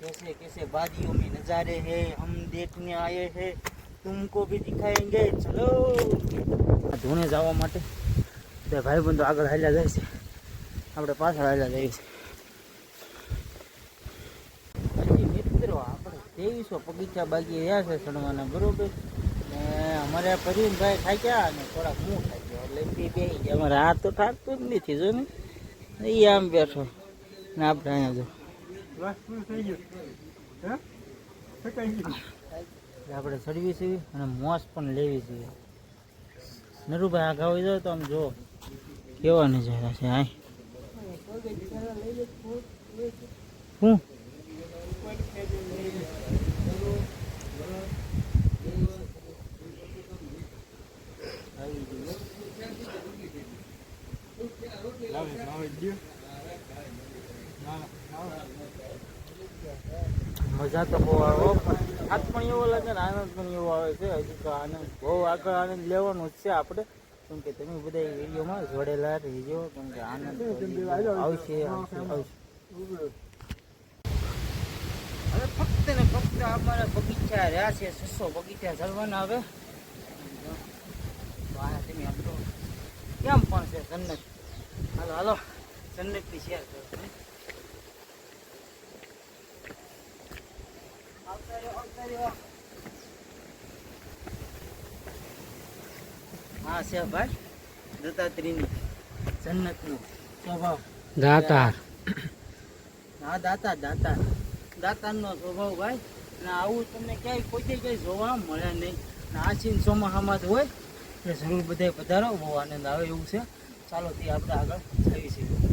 कैसे कैसे वादियों में नज़ारे हैं हम देखने आए हैं तुमको भी दिखाएंगे ચલો આ ધૂણે જવા માટે બધા ભાઈ બંધો આગળ હાલ્યા જાય છે આપણે પાછળ હાલ્યા જઈએ છીએ મિત્રો આપણે ત્રેવીસો બગીચા બાકી રહ્યા છે ચડવાના બરોબર ને અમારે પરવીનભાઈ થાક્યા અને થોડાક હું થાક્યો એટલે બે બે અમારે આ તો થાકતું જ નથી જો ને એ આમ બેઠો ને આપણે અહીંયા જો આપણે ચડવી છે અને મોસ પણ લેવી જોઈએ નરુભાઈ આ ગાવી જાવ તો આમ જો કેવા જાય છે આ હું? મજા તો બહુ આવે આજ પણ એવો લાગે ને, આનંદ પણ એવો આવે છે, હજી તો આનંદ, બહુ આગળ આનંદ લેવાનો જ છે આપણે. કેમ કે તમે બધા વિડીયોમાં જોડેલા રહીજો, કેમ કે આનંદ આવશે આવશે ફક્ત ને ફક્ત અમારા બગીચા રહ્યા છે સસો બગીચા જળવાના હવે. તમે આમ કેમ પણ છે, જન્નત? હાલો હાલો. જન્નતની શેર કરો હા છે ભાઈ. દત્તાત્રેયની. જન્નતનો સ્વભાવ. દાતાર. હા દાતા દાતા દાતાનો સ્વભાવ ભાઈ. ને આવું તમને ક્યાંય કોઈ ક્યાંય જોવા મળે નહીં. ને આ સીન જ હોય એટલે જરૂર બધાય પધારો. બહુ આનંદ આવે એવું છે. ચાલો તે આપણે આગળ જઈએ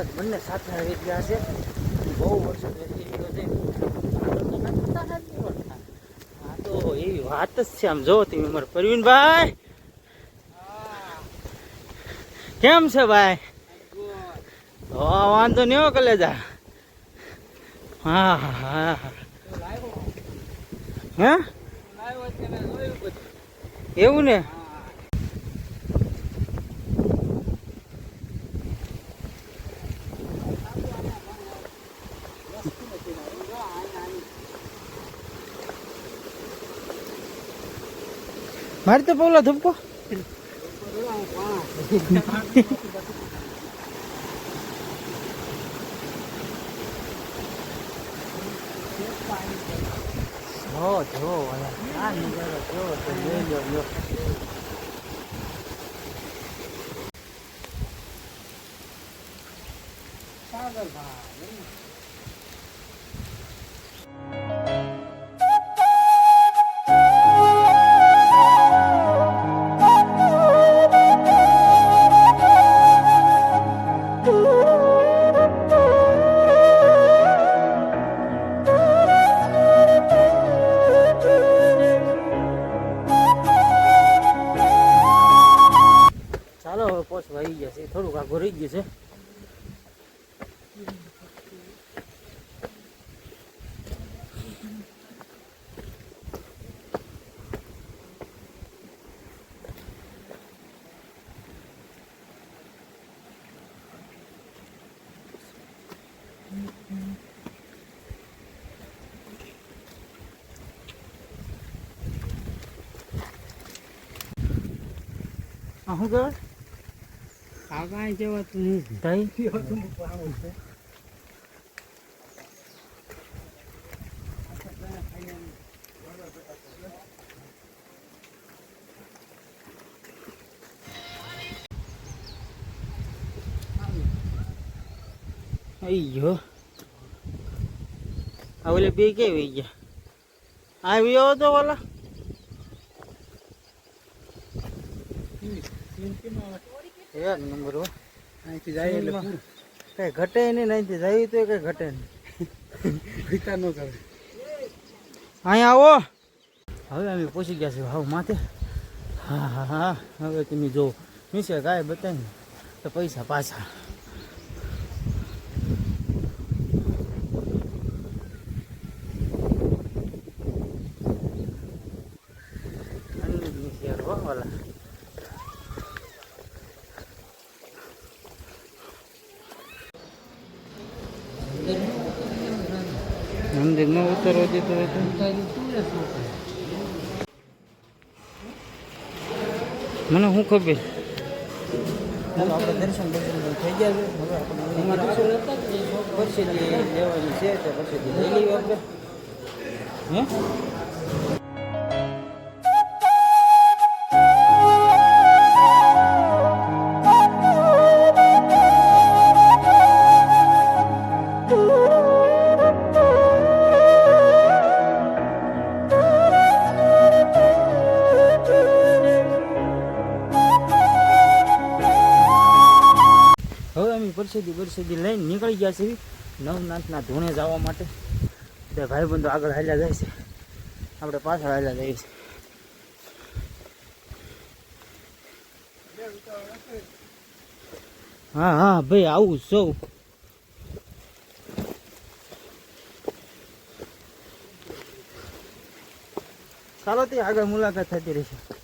વરસાદ બંને સાથે આવી ગયા છે. બહુ વરસાદ વધી ગયો છે. તો નાખતા આ તો એવી વાત જ છે. આમ જો તમે અમારા પરવીનભાઈ. કેમ છે ભાઈ? હા વાંધો નહીં હો કલેજા. હા હા હા. હા? હે એવું ને? મારી તો બોલો ધૂપકો જો જો આ નજારો જો તો લઈ લો લો ચાલો આ શું કહેવાય કાકા જેવા તું આઈ આ ઓલે બે કે વહી ગયા આવ્યો તો વાલા એક નંબર હો. અહીંથી જાય એટલે કઈ ઘટે નહીં નહીં જાય તો કઈ ઘટે નહીં. વિચાર ન કરે. અહીંયા આવો. હવે અમે પહોંચી ગયા છે હાવ માથે. હા હા હા. હવે તમે જો મિસે ગાય બતાવીને તો પૈસા પાછા. અંદર નીચે હો મંદિર ન ઉતરવા દીધું હોય મને શું ખબર? ચાલો આપણે દર્શન દર્શન થઈ ગયા છે. હવે આપણે પરસેદી લેવાની છે તો પરસેદી લઈ લઈએ આપણે. હે? પરસેદી પરસેદી લઈને નીકળી ગયા છે નવનાથના ધૂણે જવા માટે. તે ભાઈબંધો આગળ હાલ્યા જાય છે. આપણે પાછળ હાલ્યા જઈએ છીએ. હા હા, ભાઈ, આવું સૌ ચાલો તે આગળ મુલાકાત થતી રહેશે.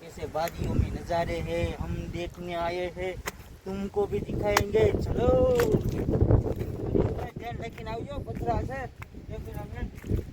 कैसे वादियों में नज़ारे हैं, हम देखने आए हैं। तुमको भी दिखाएँगे। चलो। लेकिन आइयो पतरा से